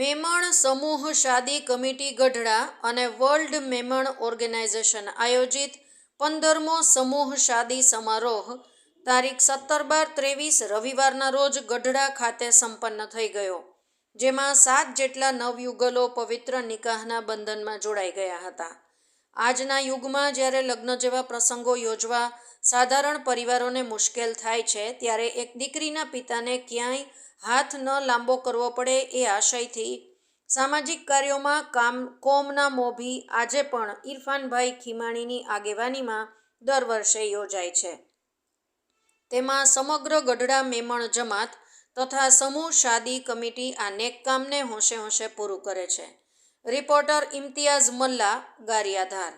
મેમણ સમૂહ શાદી કમિટી ગઢડા અને વર્લ્ડ મેમણ ઓર્ગેનાઇઝેશન આયોજિત પંદરમો સમૂહ શાદી સમારોહ તારીખ સત્તર બાર ત્રેવીસ રવિવારના રોજ ગઢડા ખાતે સંપન્ન થઈ ગયો, જેમાં સાત જેટલા નવયુગલો પવિત્ર નિકાહના બંધનમાં જોડાઈ ગયા હતા. આજના યુગમાં જ્યારે લગ્ન જેવા પ્રસંગો યોજવા સાધારણ પરિવારોને મુશ્કેલ થાય છે, ત્યારે એક દીકરીના પિતાને ક્યાંય હાથ ન લાંબો કરવો પડે એ આશયથી સામાજિક કાર્યોમાં કામ, કોમના મોભી આજે પણ ઇરફાનભાઈ ખીમાણીની આગેવાનીમાં દર વર્ષે યોજાય છે. તેમાં સમગ્ર ગઢડા મેમણ જમાત તથા સમૂહ શાદી કમિટી આ નેક કામને હોંશે હોંશે પૂરું કરે છે. રિપોર્ટર ઇમ્તિયાઝ મલ્લા, ગારિયાધાર.